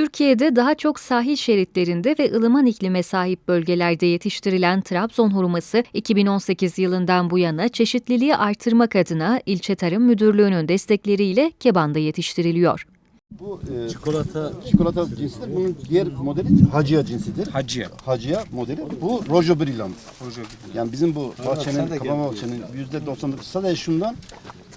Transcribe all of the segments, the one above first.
Türkiye'de daha çok sahil şeritlerinde ve ılıman iklime sahip bölgelerde yetiştirilen Trabzon hurması 2018 yılından bu yana çeşitliliği artırmak adına İlçe Tarım Müdürlüğü'nün destekleriyle Keban'da yetiştiriliyor. Bu e, Çikolata çikolata cinsidir. Bunun diğer modeli hacıya cinsidir. hacıya. Hacıya modeli. Bu Rojo Brillant. Yani bizim bu bahçenin, kapama bahçenin yüzde doksanı sadece şundan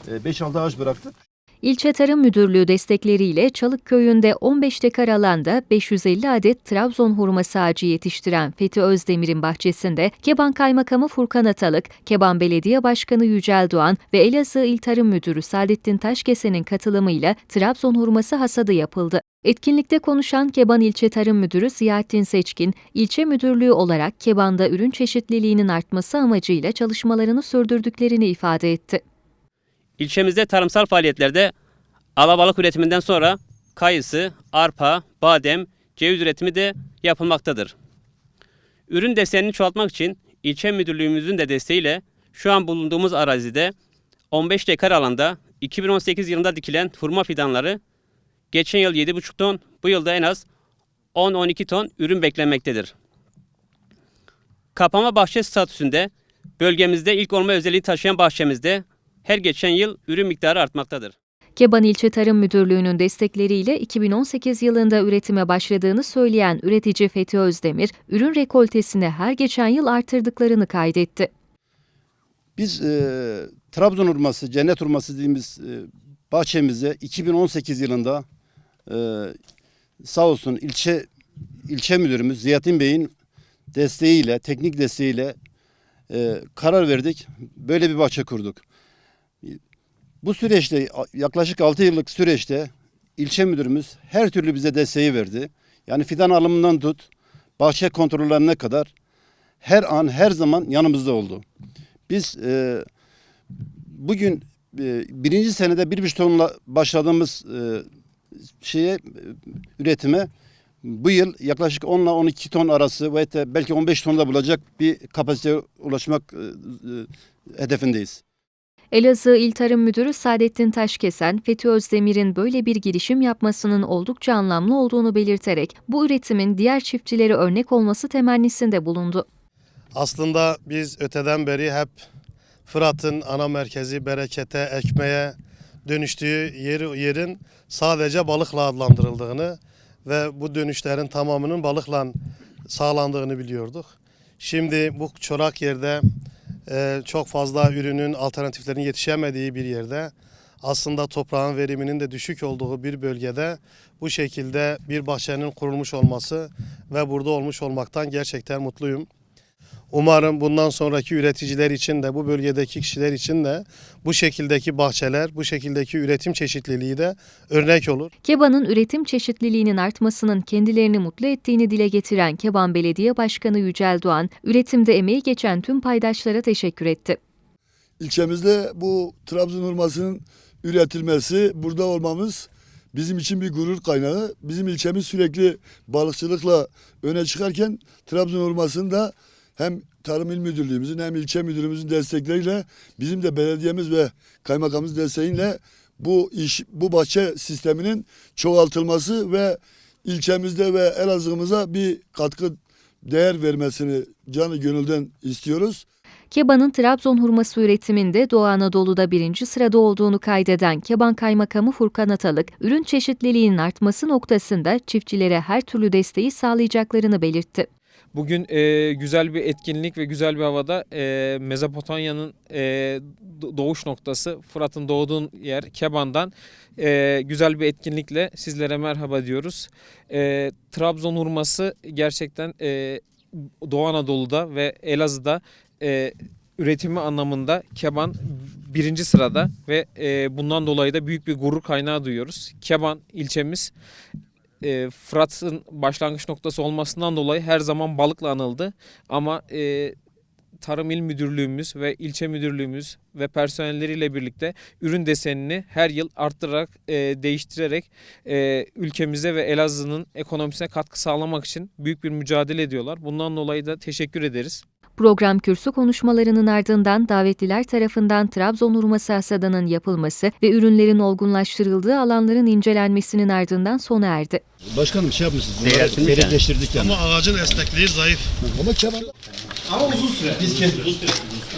e, 5-6 ağaç bıraktık. İlçe Tarım Müdürlüğü destekleriyle Çalık Köyü'nde 15 dekar alanda 550 adet Trabzon hurması ağacı yetiştiren Fethi Özdemir'in bahçesinde Keban Kaymakamı Furkan Atalık, Keban Belediye Başkanı Yücel Doğan ve Elazığ İl Tarım Müdürü Saadettin Taşkesen'in katılımıyla Trabzon hurması hasadı yapıldı. Etkinlikte konuşan Keban İlçe Tarım Müdürü Ziyaettin Seçkin, ilçe müdürlüğü olarak Keban'da ürün çeşitliliğinin artması amacıyla çalışmalarını sürdürdüklerini ifade etti. İlçemizde tarımsal faaliyetlerde alabalık üretiminden sonra kayısı, arpa, badem, ceviz üretimi de yapılmaktadır. Ürün desenini çoğaltmak için ilçe müdürlüğümüzün de desteğiyle şu an bulunduğumuz arazide 15 dekar alanda 2018 yılında dikilen hurma fidanları geçen yıl 7,5 ton, bu yılda en az 10-12 ton ürün beklenmektedir. Kapama bahçe statüsünde bölgemizde ilk olma özelliği taşıyan bahçemizde her geçen yıl ürün miktarı artmaktadır. Keban İlçe Tarım Müdürlüğü'nün destekleriyle 2018 yılında üretime başladığını söyleyen üretici Fethi Özdemir, ürün rekoltesini her geçen yıl artırdıklarını kaydetti. Biz e, Trabzon hurması, cennet hurması dediğimiz e, bahçemize 2018 yılında e, sağ olsun ilçe ilçe müdürümüz Ziyaettin Bey'in desteğiyle, teknik desteğiyle e, karar verdik. Böyle bir bahçe kurduk. Bu süreçte yaklaşık 6 yıllık süreçte ilçe müdürümüz her türlü bize desteği verdi. Yani fidan alımından tut, bahçe kontrollerine kadar her an her zaman yanımızda oldu. Biz e, bugün e, birinci senede bir buçuk tonla başladığımız e, şeye e, üretime bu yıl yaklaşık 10 ile 12 ton arası ve belki 15 tonda bulacak bir kapasiteye ulaşmak e, e, hedefindeyiz. Elazığ İl Tarım Müdürü Saadettin Taşkesen, Fethi Özdemir'in böyle bir girişim yapmasının oldukça anlamlı olduğunu belirterek bu üretimin diğer çiftçilere örnek olması temennisinde bulundu. Aslında biz öteden beri hep Fırat'ın ana merkezi berekete, ekmeğe dönüştüğü yeri, yerin sadece balıkla adlandırıldığını ve bu dönüşlerin tamamının balıkla sağlandığını biliyorduk. Şimdi bu çorak yerde çok fazla ürünün alternatiflerin yetişemediği bir yerde aslında toprağın veriminin de düşük olduğu bir bölgede bu şekilde bir bahçenin kurulmuş olması ve burada olmuş olmaktan gerçekten mutluyum. Umarım bundan sonraki üreticiler için de bu bölgedeki kişiler için de bu şekildeki bahçeler, bu şekildeki üretim çeşitliliği de örnek olur. Keban'ın üretim çeşitliliğinin artmasının kendilerini mutlu ettiğini dile getiren Keban Belediye Başkanı Yücel Doğan, üretimde emeği geçen tüm paydaşlara teşekkür etti. İlçemizde bu Trabzon hurmasının üretilmesi, burada olmamız bizim için bir gurur kaynağı. Bizim ilçemiz sürekli balıkçılıkla öne çıkarken Trabzon hurmasını da hem Tarım İl Müdürlüğümüzün hem ilçe müdürümüzün destekleriyle bizim de belediyemiz ve kaymakamımız desteğiyle bu iş bu bahçe sisteminin çoğaltılması ve ilçemizde ve Elazığ'ımıza bir katkı değer vermesini canı gönülden istiyoruz. Keban'ın Trabzon hurması üretiminde Doğu Anadolu'da birinci sırada olduğunu kaydeden Keban Kaymakamı Furkan Atalık, ürün çeşitliliğinin artması noktasında çiftçilere her türlü desteği sağlayacaklarını belirtti. Bugün e, güzel bir etkinlik ve güzel bir havada e, Mezopotamya'nın e, do- doğuş noktası Fırat'ın doğduğun yer Keban'dan e, güzel bir etkinlikle sizlere merhaba diyoruz. E, Trabzon hurması gerçekten e, Doğu Anadolu'da ve Elazığ'da e, üretimi anlamında Keban birinci sırada ve e, bundan dolayı da büyük bir gurur kaynağı duyuyoruz. Keban ilçemiz e, Fırat'ın başlangıç noktası olmasından dolayı her zaman balıkla anıldı. Ama e, Tarım İl Müdürlüğümüz ve ilçe müdürlüğümüz ve personelleriyle birlikte ürün desenini her yıl arttırarak, e, değiştirerek e, ülkemize ve Elazığ'ın ekonomisine katkı sağlamak için büyük bir mücadele ediyorlar. Bundan dolayı da teşekkür ederiz. Program kürsü konuşmalarının ardından davetliler tarafından Trabzon hurması hasadının yapılması ve ürünlerin olgunlaştırıldığı alanların incelenmesinin ardından sona erdi. Başkanım şey yani. Belirleştirdik yani. Ama ağacın esnekliği zayıf. Ama keban... Ama uzun süre. Biz kes...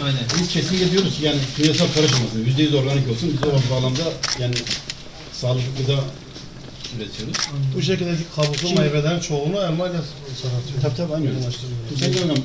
Aynen. Biz kesinlikle diyoruz ki yani küresel karışmasın. Yüzde yüz organik olsun. Biz o bağlamda yani sağlıklı gıda üretiyoruz. Bu şekildeki kabuklu meyvelerin çoğunu elmayla satıyor. Tabii tabii aynı. Teşekkür ederim.